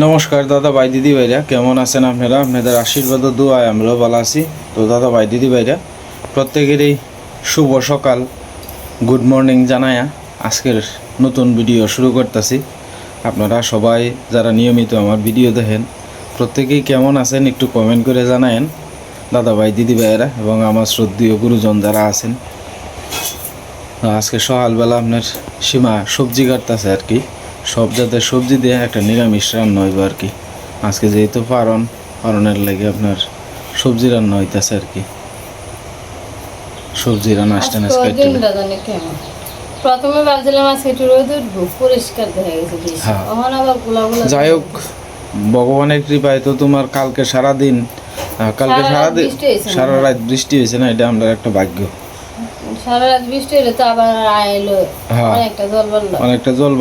নমস্কার দাদা ভাই দিদি ভাইরা, কেমন আছেন আপনারা? আপনাদের আশীর্বাদ দোয়ায় আমরাও ভালো আছি। তো দাদা ভাই দিদি ভাইরা, প্রত্যেকেরই শুভ সকাল। গুড মর্নিং জানায়া আজকের নতুন ভিডিও শুরু করতেছি। আপনারা সবাই যারা নিয়মিত আমার ভিডিও দেখেন, প্রত্যেকেই কেমন আছেন একটু কমেন্ট করে জানায়েন। দাদা ভাই দিদি ভাইয়েরা এবং আমার শ্রদ্ধীয় গুরুজন যারা আছেন। আজকে সকালবেলা আপনার সীমা সবজি কাটতেছে আর কি। সব জাতের সবজি দিয়ে একটা নিরামিষ রান্না হইব আর কি। আজকে যেহেতু পারন পারনের লাগে আপনার সবজি রান্না হইতেছে আর কি। সবজি রান্না আসতে না প্রথমে ভাবছিলাম আজকে একটু রোদ উঠবো পরিষ্কার দেখা গেছে বেশি। হ্যাঁ। আমার আবার গোলা গোলা যাই হোক ভগবানের কৃপায় তো তোমার কালকে সারাদিন কালকে সারাদিন? সারা রাত বৃষ্টি হয়েছে না? এটা আমরা একটা ভাগ্য। সারা রাত বৃষ্টি হলে তো আবার আইলো হ্যাঁ। অনেকটা জল অনেকটা জল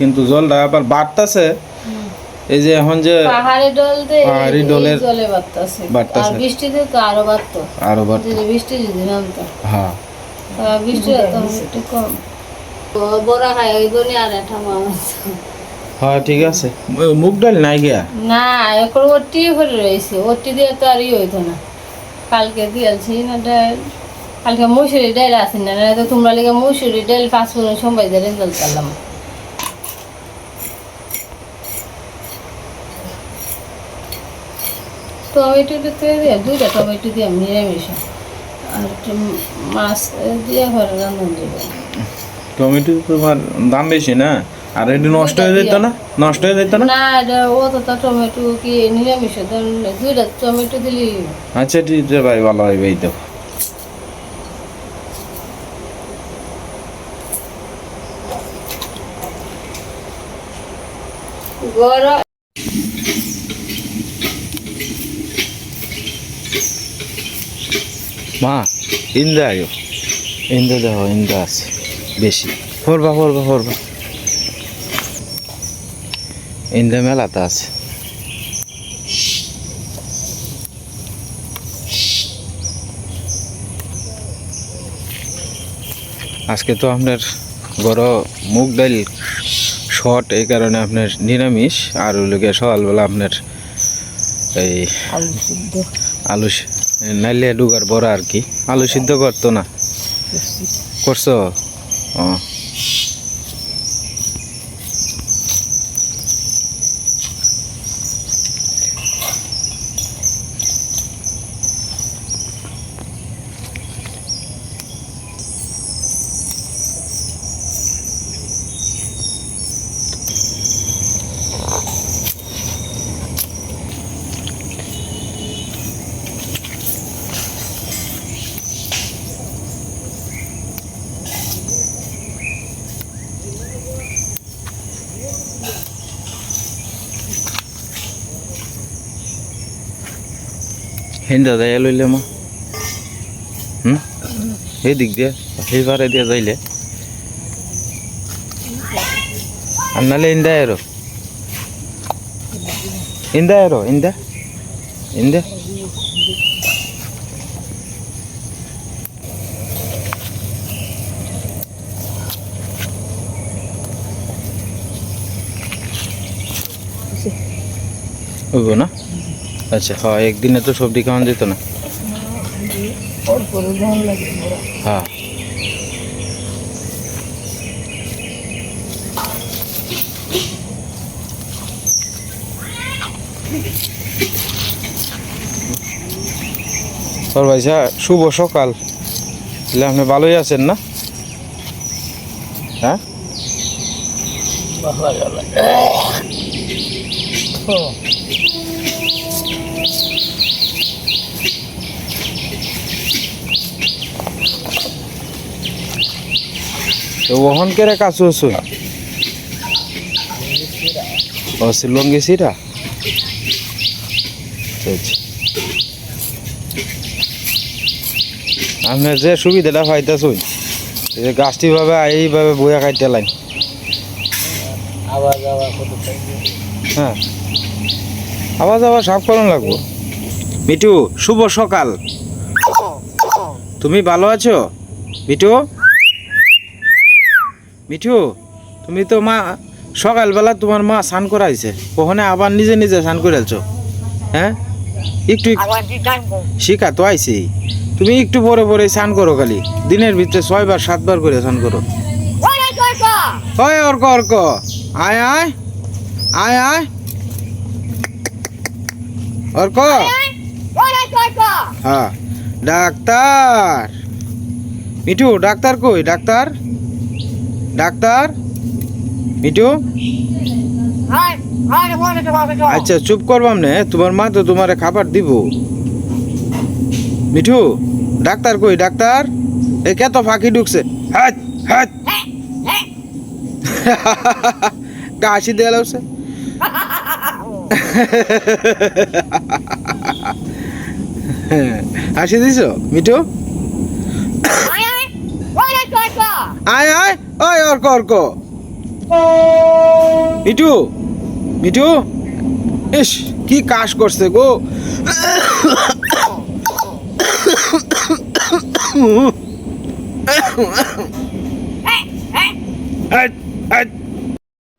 কিন্তু জলটা আবার বাড়তাছে। এই যে এখন যে পাহাড়ে ডলতে পাহাড়ি ডলের জলে বাড়তেছে। বাড়তাছে। আর বৃষ্টিতে তো আরও বাড়তো। আরও বাড় যদি বৃষ্টি যদি নামতো। হ্যাঁ। বৃষ্টি তো একটু কম। বড় ওই আর একটা মাছ হ্যাঁ ঠিক আছে। মুগ ডাল নাই গিয়া? না এখন ওটি করে রয়েছে। ওটি দিয়ে তো আর ই হইতো না। কালকে দিয়েছি না ডাল। কালকে মুসুরি ডাল আছে না তো তোমরা লেগে মুসুরি ডাল পাঁচ ফোরন সময় দিয়ে রেজাল করলাম। টমেটো দিতে দিয়ে দুইটা টমেটো দিয়ে আমি নিরামিষ। আর মাছ দিয়ে ঘরে রান্না দেবো। টমেটো তোমার দাম বেশি না? আর এটি নষ্ট হয়ে যেত না? নষ্ট হয়ে যেত না? না এটা ও তো টমেটো কি নিরামিষ দুইটা টমেটো দিলি আচ্ছা ঠিক আছে ভাই ভালো হইবে এই তো। গরম মা ইন্দা আয়ো। ইন্দা দেখো ইন্দা আছে বেশি। ফরবা ফরবা ফরবা ইন্দা মেলাতে আছে। আজকে তো আপনার বড় মুগ ডাল শর্ট এই কারণে আপনার নিরামিষ। আর ওই লোকে সকালবেলা আপনার এই আলু নাইলে ডুগার বড়া আর কি। আলু সিদ্ধ করতো না? করছ? ও। হিন্দা যাই লইলে মা হুম সেই দিক দিয়ে সেইবারে দিয়ে যাইলে আর নাহলে ইন্দা এরো ইন্দা এরো ইন্দা ইন্দা ওইব না আচ্ছা হ্যাঁ একদিনে তো সবজি খাওয়ান যেত না। হ্যাঁ। সর ভাইসা শুভ সকাল। তাহলে আপনি ভালোই আছেন না? হ্যাঁ। তো ওহন কেরে কাছু আছো? ও শিলং গেছিরা আচ্ছা। আপনি যে সুবিধাটা পাইতেছুন যে গাছটি ভাবে এইভাবে বইয়া খাইতে লাইন হ্যাঁ। আবার আবার সাফ করুন লাগবো। মিটু শুভ সকাল। তুমি ভালো আছো? মিটু মিঠু তুমি তো মা সকালবেলা তোমার মা স্নান করাইছে। ওখানে আবার নিজে নিজে স্নান করেছ হ্যাঁ? একটু শিখা তো আইছি। তুমি একটু পরে পরে স্নান করো খালি। দিনের ভিতরে ছয়বার সাতবার করে স্নান করো। ওই অর্ক অর্ক আয় আয়। আয় আয়। অর্ক হ্যাঁ। ডাক্তার। মিঠু ডাক্তার কই? ডাক্তার? ডাক্তার? তো তো আচ্ছা চুপ করবাম নে তোমার মা তো তোমারে খাবার দিব। মিঠু ডাক্তার কই ডাক্তার? এ কত ফাঁকি ঢুকছে? হাট হাট কাশি দেয়া লাগছে হাসি দিছ মিঠু? আয় আয়। ওই অর্ক অর্ক। মিঠু মিঠু। ইস কি কাশ করছে গো।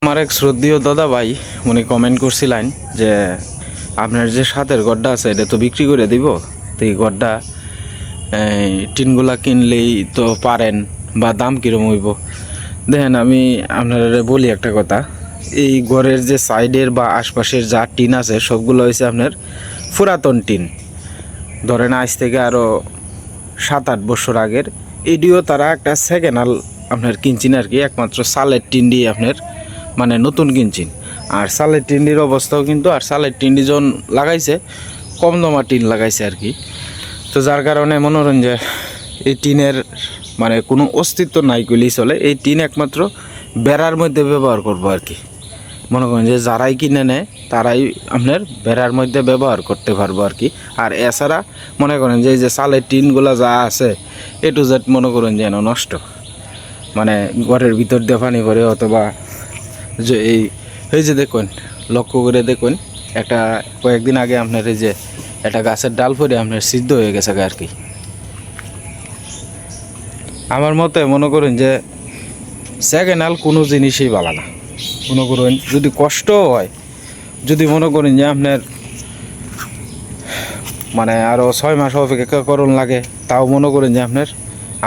আমার এক শ্রদ্ধীয় দাদা ভাই উনি কমেন্ট করছিলেন যে আপনার যে সাতের গড্ডা আছে এটা তো বিক্রি করে দিব। তো এই গড্ডা টিনগুলা কিনলেই তো পারেন বা দাম কীরকম হইব? দেখেন, আমি আপনারা বলি একটা কথা। এই ঘরের যে সাইডের বা আশপাশের যা টিন আছে, সবগুলো হয়েছে আপনার পুরাতন টিন। ধরেন, আজ থেকে আরও সাত আট বছর আগের। এডিও তারা একটা সেকেন্ড হাল আপনার কিনছেন আর কি, একমাত্র সালের টিন দিয়ে আপনার মানে নতুন কিনছেন। আর সালের টিন্ডির অবস্থাও কিন্তু, আর সালের টিন্ডি যখন লাগাইছে, কম দমা টিন লাগাইছে আর কি। তো যার কারণে মনোরঞ্জন এই টিনের মানে কোনো অস্তিত্ব নাই কইলেই চলে। এই টিন একমাত্র বেড়ার মধ্যে ব্যবহার করব আর কি। মনে করেন যে যারাই কিনে নেয় তারাই আপনার বেড়ার মধ্যে ব্যবহার করতে পারব আর কি। আর এছাড়া মনে করেন যে এই যে চালের টিনগুলো যা আছে, এ টু জেড মনে করেন যেন নষ্ট। মানে ঘরের ভিতর দিয়ে পানি পড়ে অথবা যে এই এই যে দেখুন, লক্ষ্য করে দেখুন, একটা কয়েকদিন আগে আপনার এই যে একটা গাছের ডাল পরে আপনার সিদ্ধ হয়ে গেছে আর কি। আমার মতে মনে করেন যে সেকেন্ড হাল কোনো জিনিসই ভালো না। মনে করেন যদি কষ্ট হয়, যদি মনে করেন যে আপনার মানে আরও ছয় মাস অপেক্ষা করুন লাগে, তাও মনে করেন যে আপনার,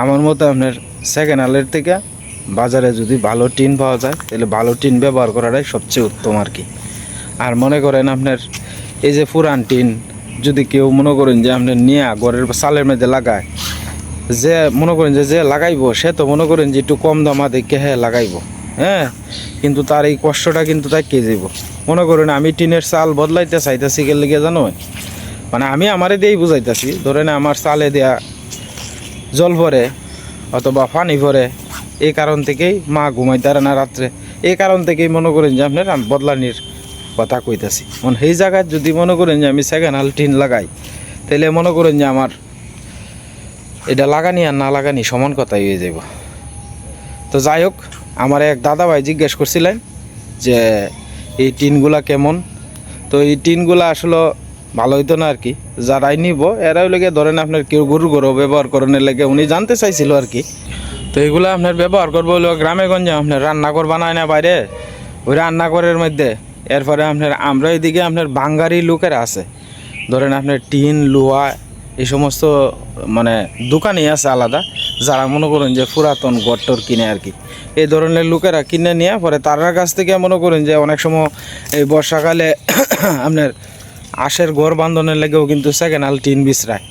আমার মতে আপনার সেকেন্ড হালের থেকে বাজারে যদি ভালো টিন পাওয়া যায়, তাহলে ভালো টিন ব্যবহার করাটাই সবচেয়ে উত্তম আর কি। আর মনে করেন আপনার এই যে পুরান টিন, যদি কেউ মনে করেন যে আপনার নিয়ে ঘরের চালের মধ্যে লাগায় যে মনে করেন যে যে লাগাইবো, সে তো মনে করেন যে একটু কম দামা দেখে হ্যাঁ লাগাইবো হ্যাঁ? কিন্তু তার এই কষ্টটা কিন্তু তাই কে যাব মনে করেন আমি টিনের চাল বদলাইতে চাইতেছি কে লেগে জানো? মানে আমি আমারে দিয়েই বুঝাইতেছি, ধরেন আমার চালে দেয়া জল ভরে অথবা পানি ভরে, এই কারণ থেকেই মা ঘুমাইতে না রাত্রে। এই কারণ থেকেই মনে করেন যে আপনার বদলানির কথা কইতাছি। মানে সেই জায়গায় যদি মনে করেন যে আমি সেকেন্ড হাল টিন লাগাই তাহলে মনে করেন যে আমার এটা লাগানি আর না লাগানি সমান কথাই হয়ে যাব তো যাই হোক, আমার এক দাদা ভাই জিজ্ঞেস করছিলেন যে, এই টিনগুলা কেমন? তো এই টিনগুলা আসলে ভালো হইতো না আর কি। যারাই নিব, এরাই লেগে ধরেন আপনার কেউ গরু গরু ব্যবহার করানোর লেগে উনি জানতে চাইছিল আর কি। তো এগুলো আপনার ব্যবহার করব হলো গ্রামে গঞ্জে আপনার রান্নাঘর বানায় না বাইরে, ওই রান্নাঘরের মধ্যে। এরপরে আপনার, আমরা এদিকে আপনার বাঙ্গারি লোকেরা আছে। ধরেন আপনার টিন, লোহা এই সমস্ত মানে দোকানই আছে আলাদা। যারা মনে করেন যে পুরাতন গট্টর কিনে আর কি। এই ধরনের লোকেরা কিনে নিয়ে পরে তারার কাছ থেকে মনে করেন যে অনেক সময় এই বর্ষাকালে আপনার আশের ঘর বান্ধনের লেগেও কিন্তু সেকেন্ড হাল টিন বিছরায়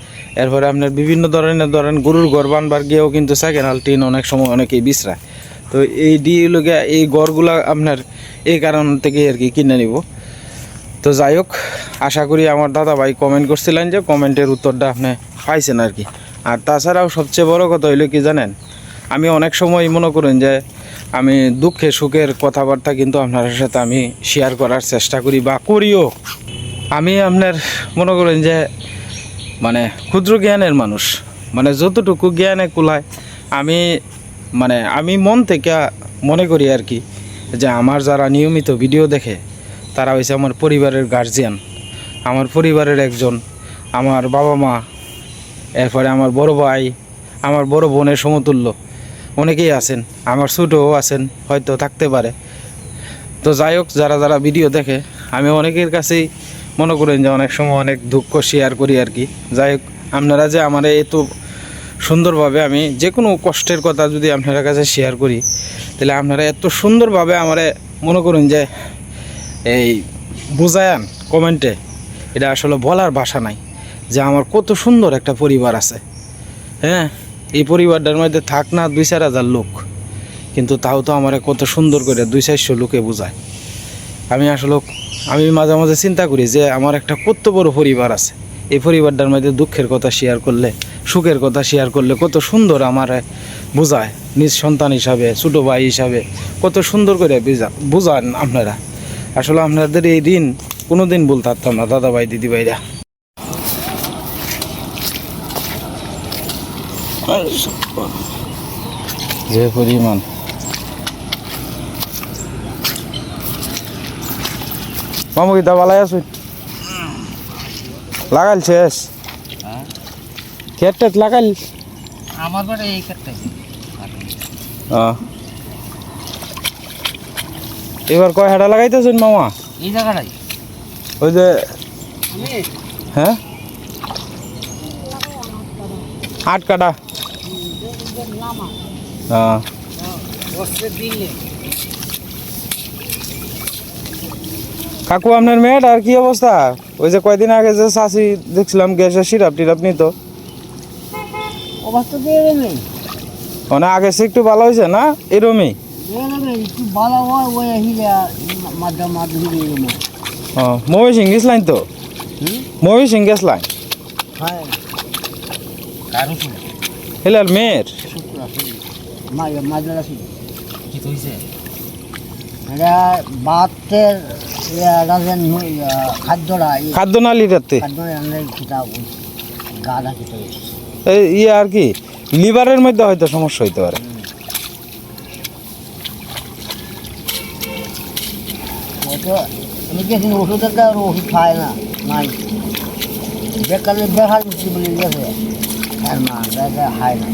এরপরে আপনার বিভিন্ন ধরনের, ধরেন গরুর ঘর বানবার গিয়েও কিন্তু সেকেন্ড হাল টিন অনেক সময় অনেকেই বিছরায় তো এই দিয়ে এই ঘরগুলা আপনার এই কারণ থেকে আর কি কিনে নিব। তো যাই হোক, আশা করি আমার দাদা ভাই কমেন্ট করছিলেন যে কমেন্টের উত্তরটা আপনি পাইছেন আর কি। আর তাছাড়াও সবচেয়ে বড় কথা হইল কি জানেন? আমি অনেক সময় মনে করেন যে আমি দুঃখে সুখের কথাবার্তা কিন্তু আপনার সাথে আমি শেয়ার করার চেষ্টা করি বা করিও। আমি আপনার মনে করেন যে মানে ক্ষুদ্র জ্ঞানের মানুষ। মানে যতটুকু জ্ঞানে কুলায়, আমি মানে আমি মন থেকে মনে করি আর কি যে আমার যারা নিয়মিত ভিডিও দেখে তারা হয়েছে আমার পরিবারের গার্জিয়ান আমার পরিবারের একজন। আমার বাবা মা, এরপরে আমার বড় ভাই, আমার বড় বোনের সমতুল্য। অনেকেই আছেন, আমার ছোটও আছেন, হয়তো থাকতে পারে। তো যাই হোক, যারা যারা ভিডিও দেখে, আমি অনেকের কাছেই মনে করেন যে অনেক সময় অনেক দুঃখ শেয়ার করি আর কি। যাই হোক, আপনারা যে আমার এত সুন্দরভাবে আমি যে কোনো কষ্টের কথা যদি আপনার কাছে শেয়ার করি, তাহলে আপনারা এত সুন্দরভাবে আমারে মনে করুন যে এই বুঝায়ান কমেন্টে, এটা আসলে বলার ভাষা নাই যে আমার কত সুন্দর একটা পরিবার আছে। হ্যাঁ এই পরিবারটার মধ্যে থাক না দুই চার হাজার লোক, কিন্তু তাও তো আমার কত সুন্দর করে দুই চারশো লোকে বোঝায়। আমি আসলে, আমি মাঝে মাঝে চিন্তা করি যে আমার একটা কত বড় পরিবার আছে। এই পরিবারটার মধ্যে দুঃখের কথা শেয়ার করলে, সুখের কথা শেয়ার করলে কত সুন্দর আমার বোঝায়। নিজ সন্তান হিসাবে, ছোটো ভাই হিসাবে কত সুন্দর করে বুঝা, বুঝান আপনারা। আসলে আপনাদের এই দিন কোনো দিন বলতে পারতাম না দাদা ভাই দিদি ভাইরা যে পরিমাণ। মামু কি দাবালাই আছো? লাগাল শেষ? খেট লাগাল আমার বাড়ি এই ক্ষেত্রে আহ। এবার কয় হাটা লাগাইতেছেন মামা? এই জায়গাটাই ওই যে হ্যাঁ? আট কাটা। হ্যাঁ। কাকু আপনার মেয়ের আর কি অবস্থা? ওই যে কয়দিন আগে যে শাসি দেখছিলাম গ্যাসের সিরাপ টিরাপ নিত। অবস্থা দিয়ে মানে আগে সে একটু ভালো হয়েছে না? এরমই? একটু ভালো হয় ওই হিলে মাধ্যম মাধ্যম হিলে মমি সিং গেছলাইন তো? মমি সিং গেছলাইন হ্যাঁ। কারও মেয়ের? কি এটা বাতের রাজেন খাদ্য খাদ্য গাদা এই ইয়ে আর কি লিভারের মধ্যে হয়তো সমস্যা হইতে পারে। আমি গেছি ওষুধের দেওয়ার ওষুধ খায় না নাই বেকালে বেকার মিষ্টি বলে গেছে আর মা দেখা খায় না।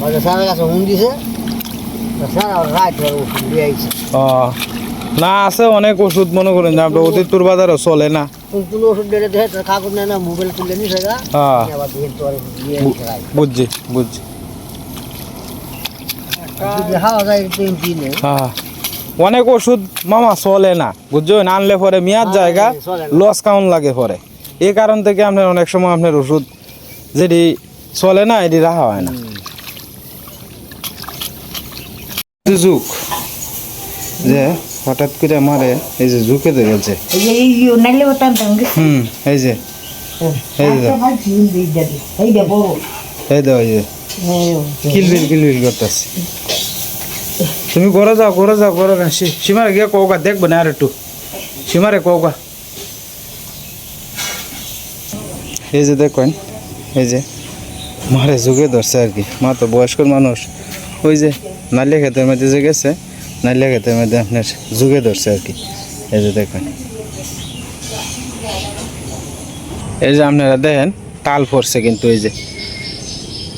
বলে স্যারের কাছে হুন দিছে স্যার আর রাত ওষুধ দিয়ে আইছে না আছে অনেক ওষুধ মনে করেন যে আপনার চলে না কোন ওষুধ দিলে দেখে তার কাগজ নেয় না মোবাইল তুলে নিছে। বুঝছি বুঝছি খাওয়া যায় তিন তিনে হ্যাঁ। অনেক ওষুধ মামা চলে না বুঝছেন আনলে পরে মেয়াদ জায়গা লস কাউন্ট লাগে পরে। এই কারণ থেকে আপনার অনেক সময় আপনার ওষুধ যেটি চলে না এটি রাখা হয় না। যুগ যে হঠাৎ করে মারে এই যে ঝুঁকে গেছে এই যে হুম এই এই এই কিলবিল কিলবিল করতেছে। তুমি ঘরে যাও ঘরে যাও, ঘরে সীমারে গিয়ে কৌকা দেখব না আর একটু। সীমারে কৌকা এই যে দেখেন, এই যে মারে যুগে ধরছে আর কি। মা তো বয়স্কর মানুষ। ওই যে নালিয়া ক্ষেতের মধ্যে যে গেছে নালিয়া ক্ষেতের মধ্যে আপনার যুগে ধরছে আর কি। এই যে দেখেন। এই যে আপনারা দেখেন, তাল পড়ছে কিন্তু এই যে।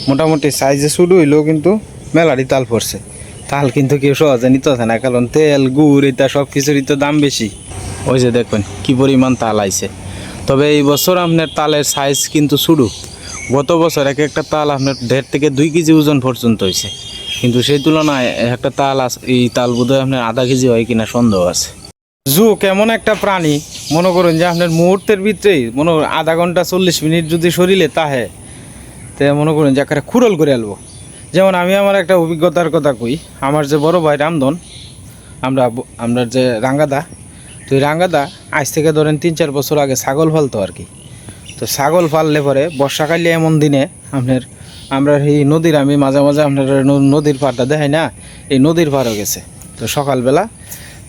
মোটামুটি সাইজে শুরু হইলেও কিন্তু মেলারই তাল পড়ছে। তাল কিন্তু কেউ সহজে নিতেছে না, কারণ তেল, গুড়, এটা সব কিছুরই তো দাম বেশি। ওই যে দেখুন, কি পরিমাণ তাল আইছে। তবে এই বছর আপনার তালের সাইজ কিন্তু শুরু। গত বছর এক একটা তাল আপনার দেড় থেকে দুই কেজি ওজন পর্যন্ত হয়েছে কিন্তু সেই তুলনায় একটা তাল এই তাল বোধহয় আপনার আধা কেজি হয় কিনা সন্দেহ আছে। জু, কেমন একটা প্রাণী। মনে করুন যে আপনার মুহূর্তের ভিতরেই, মনে আধা ঘণ্টা চল্লিশ মিনিট যদি শরীরে তাহে, তে মনে করুন যে একটা খুরল করে আলবো। যেমন আমি আমার একটা অভিজ্ঞতার কথা কই। আমার যে বড় ভাই রামধন, আমরা আমরা যে রাঙ্গাদা, তো রাঙ্গাদা আজ থেকে ধরেন তিন চার বছর আগে ছাগল ফালতো আর কি। তো ছাগল ফাললে পরে বর্ষাকালে এমন দিনে আপনার, আমরা এই নদীর, আমি মাঝে মাঝে আপনার নদীর পাড়টা দেখাই না, এই নদীর পাড়ও গেছে। তো সকালবেলা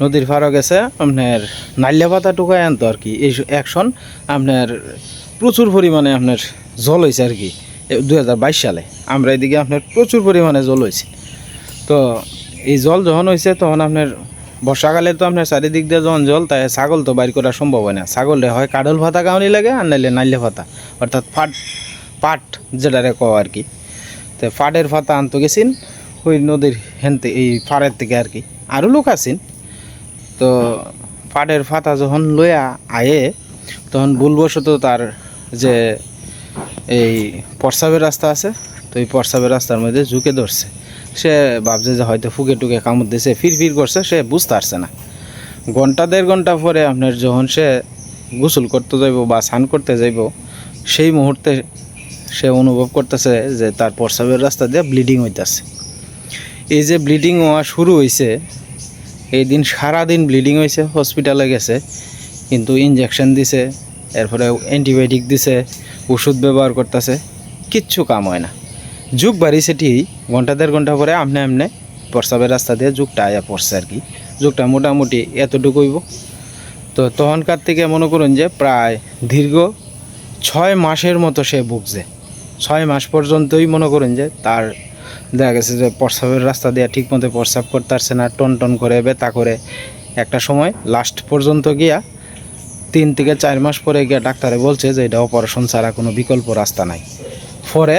নদীর পাড়ও গেছে, আপনার নাইলে পাতা টুকায় আনতো আর কি। এই অ্যাকশন আপনার প্রচুর পরিমাণে আপনার জল হয়েছে আর কি। দুই হাজার বাইশ সালে। আমরা এদিকে আপনার প্রচুর পরিমাণে জল হয়েছে। তো এই জল যখন হয়েছে, তখন আপনার বর্ষাকালে তো আপনার চারিদিক দিয়ে যখন জল, তাই ছাগল তো বাইর করা সম্ভব হয় না। ছাগলে হয় কাডল ভাতা কাউনি লাগে, আর নাইলে নাইলে ভাতা অর্থাৎ ফাট, পাট যেটারে কও আর কি। তো ফাটের ফাতা আনতে গেছিন, ওই নদীর হেনতে, এই ফাড়ের থেকে আর কি। আরও লোক আছেন। তো পাটের ফাতা যখন লইয়া আয়ে, তখন ভুলবশত তার যে এই প্রসাবের রাস্তা আছে, তো এই প্রসাবের রাস্তার মধ্যে ঝুঁকে ধরছে। সে ভাবছে যে হয়তো ফুকে টুকে কামড় দিছে, ফির ফির করছে, সে বুঝতে পারছে না। ঘণ্টা দেড় ঘণ্টা পরে আপনার যখন সে গোসল করতে যাইব বা স্নান করতে যাইব, সেই মুহূর্তে সে অনুভব করতেছে যে তার প্রসাবের রাস্তা দিয়ে ব্লিডিং হইতাছে। এই যে ব্লিডিং হওয়া শুরু হয়েছে এই দিন সারাদিন ব্লিডিং হয়েছে হসপিটালে গেছে, কিন্তু ইনজেকশন দিছে, এরপরে অ্যান্টিবায়োটিক দিছে ওষুধ ব্যবহার করতেছে, কিচ্ছু কাম হয় না। যুগ বাড়িছে সেটি ঘণ্টা দেড় ঘণ্টা পরে আমনে আমনে প্রস্রাবের রাস্তা দিয়ে যুগটা আয়া পড়ছে আর কি। যুগটা মোটামুটি এতটুকু হইব। তো তখনকার থেকে মনে করুন যে প্রায় দীর্ঘ ছয় মাসের মতো সে ভুগছে। ছয় মাস পর্যন্তই মনে করেন যে তার দেখা গেছে যে প্রস্রাবের রাস্তা দিয়ে ঠিক মতো প্রস্রাব করতে পারছে না টন টন করে, ব্যথা করে। একটা সময় লাস্ট পর্যন্ত গিয়া তিন থেকে চার মাস পরে গিয়ে ডাক্তারে বলছে যে এটা অপারেশন ছাড়া কোনো বিকল্প রাস্তা নাই। পরে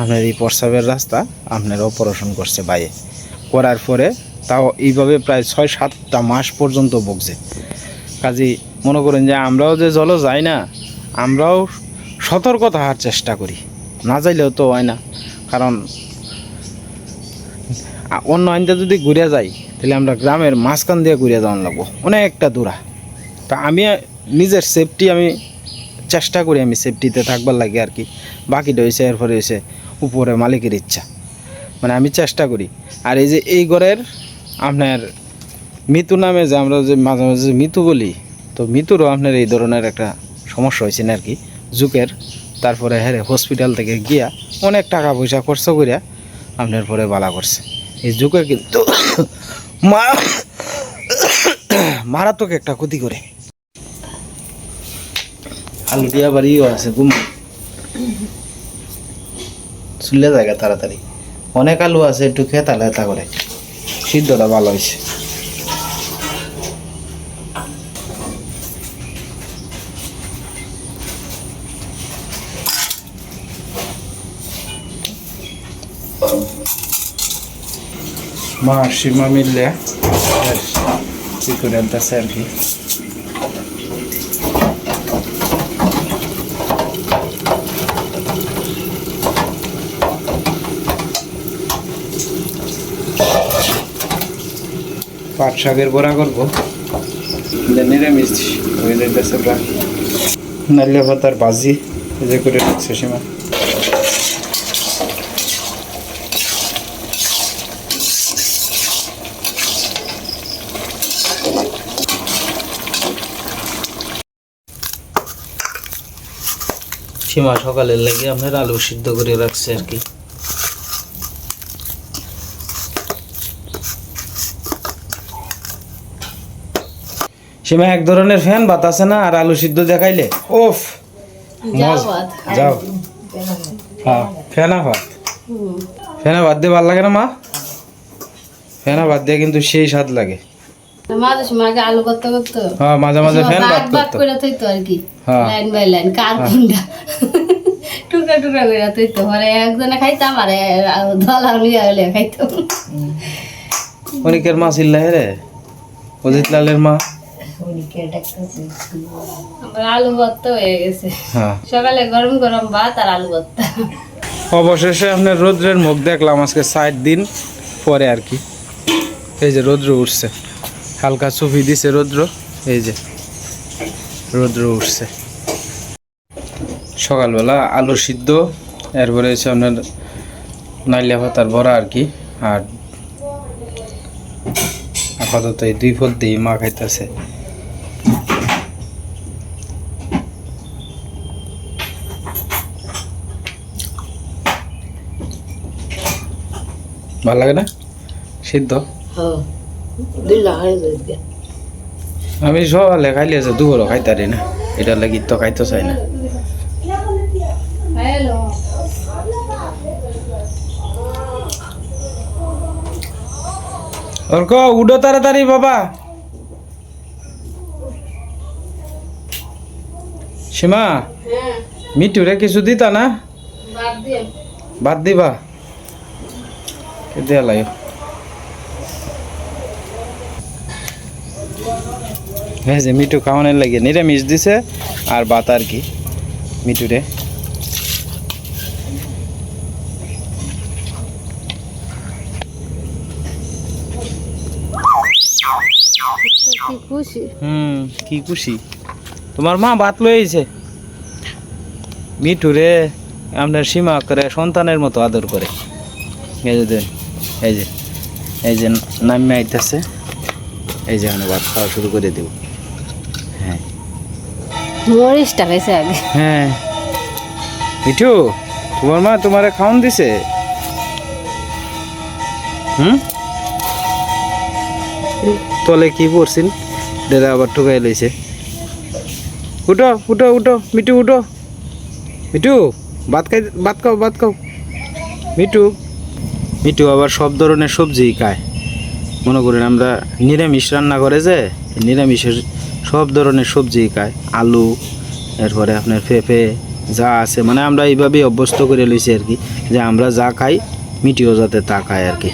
আপনার এই প্রস্রাবের রাস্তা আপনার অপারেশন করছে বাইরে। করার পরে তাও এইভাবে প্রায় ছয় সাতটা মাস পর্যন্ত ভুগছে। কাজী মনে করেন যে আমরাও যে জল যাই না, আমরাও সতর্ক থাকার চেষ্টা করি। না যাইলেও তো হয় না। কারণ অন্য আইনটা যদি ঘুরে যাই তাহলে আমরা গ্রামের মাঝখান দিয়ে ঘুরে যাওয়ান লাগবো। অনেকটা দূরা। তা আমি নিজের সেফটি আমি চেষ্টা করি আমি সেফটিতে থাকবার লাগে আর কি। বাকিটা হয়েছে এরপরে হয়েছে উপরে মালিকের ইচ্ছা। মানে আমি চেষ্টা করি। আর এই যে এই ঘরের আপনার মিতু নামে যে আমরা যে মাঝে মাঝে মিতু বলি, তো মিতুরও আপনার এই ধরনের একটা সমস্যা হয়েছে না আর কি। যুগের তারপরে হ্যাঁ হসপিটাল থেকে গিয়া অনেক টাকা পয়সা খরচ করিয়া আপনার পরে বালা করছে। এই যুগে কিন্তু মারাত্মক একটা ক্ষতি করে। আলু দিয়া বাড়িও আছে গুম চুলে জায়গা তাড়াতাড়ি। অনেক আলু আছে, একটু খেতা লেতা করে। সিদ্ধটা ভালো হয়েছে মা সীমা মিললে কি করে আনতেছে আর কি। পাট শাকের বড়া করব। নিরামিষ প্রায় ভাতার ভাজি এই যে করে রাখছে সীমা। সীমা সকালের লাগে আপনার আলু সিদ্ধ করে রাখছে আর কি। সীমা এক ধরনের ফ্যান বাতাসে না? আর আলু সিদ্ধ দেখাইলে? ওফ যাও বাদ। হ্যাঁ ফেনা ভাত। ফেনা ভাত দিয়ে ভালো লাগে না মা? ফেনা ভাত দিয়ে কিন্তু সেই স্বাদ লাগে। হ্যাঁ মাঝে মাঝে ফ্যান ভাত করতো। আর কি হ্যাঁ। লাইন বাই লাইন কার কোনটা? টুকরা টুকরা করে থইতো। মানে একজনে খাইতাম আর ধলা লিয়া খাইতাম। অনেকের মা চিল্লা রে। অজিত লালের মা। আলু ভর্তা হয়ে গেছে। সকালে গরম গরম ভাত আর আলু ভর্তা। অবশেষে আপনার রৌদ্রের মুখ দেখলাম আজকে ষাট দিন পরে আর কি। এই যে রৌদ্র উঠছে। হালকা চুপি দিছে রৌদ্র। এই যে রৌদ্র উঠছে। সকালবেলা আলু সিদ্ধ এরপরে হচ্ছে আপনার নাইলিয়া পাতার বড়া আর কি আর আপাতত এই দুই ফোট দিয়ে মা খাইতেছে। ভালো লাগে না? সিদ্ধ? আমি সকালে খাইলে আছে দুপুরও খাইতারি না। এটা লাগি তো খাইতে চাই না। হ্যালো ওর ক উডো তাড়াতাড়ি বাবা। সীমা হ্যাঁ। মিঠুরে কিছু দিতা না? বাদ দিবা? কে দেয়া লাগে। এই যে মিঠু খাওয়ানোর লাগে নিরামিষ দিছে আর ভাত আর কি মিঠুরে। খুশি? হুম কি খুশি। তোমার মা ভাত লইছে মিঠুরে আপনার সীমা করে সন্তানের মতো আদর করে। দেন, এই যে এই যে নামে আইতেছে। এই যে আমি ভাত খাওয়া শুরু করে দেব। হ্যাঁ। মরিচটা খাইছে আগে। হ্যাঁ। মিঠু তোমার মা তোমারে খাওন দিছে? হুম? তলে কি পড়ছিল দাদা আবার ঠুকাই লইছে। উঠো উঠো উঠো মিঠু উঠো। মিঠু ভাত খাই ভাত খাও ভাত খাও। মিঠু। মিঠু আবার সব ধরনের সবজি খায়। মনে করেন আমরা নিরামিষ রান্না করে যে, নিরামিষের সব ধরনের সবজি খায়। আলু, এরপরে আপনার পেঁপে যা আছে মানে আমরা এইভাবেই অভ্যস্ত করে লইছি আর কি, যে আমরা যা খাই, মিটিও যাতে তা খায় আর কি।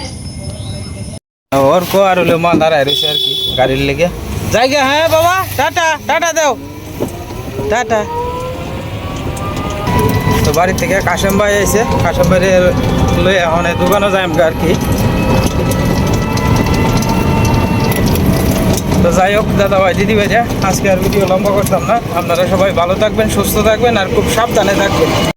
ওর কো আর হলো মা রয়েছে আর কি গাড়ির লেগে। জায়গা হ্যাঁ বাবা, টাটা টাটা দাও। টাটা। তো বাড়ি থেকে কাশেম ভাই আইছে, কাশেম ভাই লই এখন দোকানও দোকানে যাই আর কি। তো যাই হোক দাদা ভাই দিদি ভাই আজকে আর ভিডিও লম্বা করতাম না। আপনারা সবাই ভালো থাকবেন, সুস্থ থাকবেন আর খুব সাবধানে থাকবেন।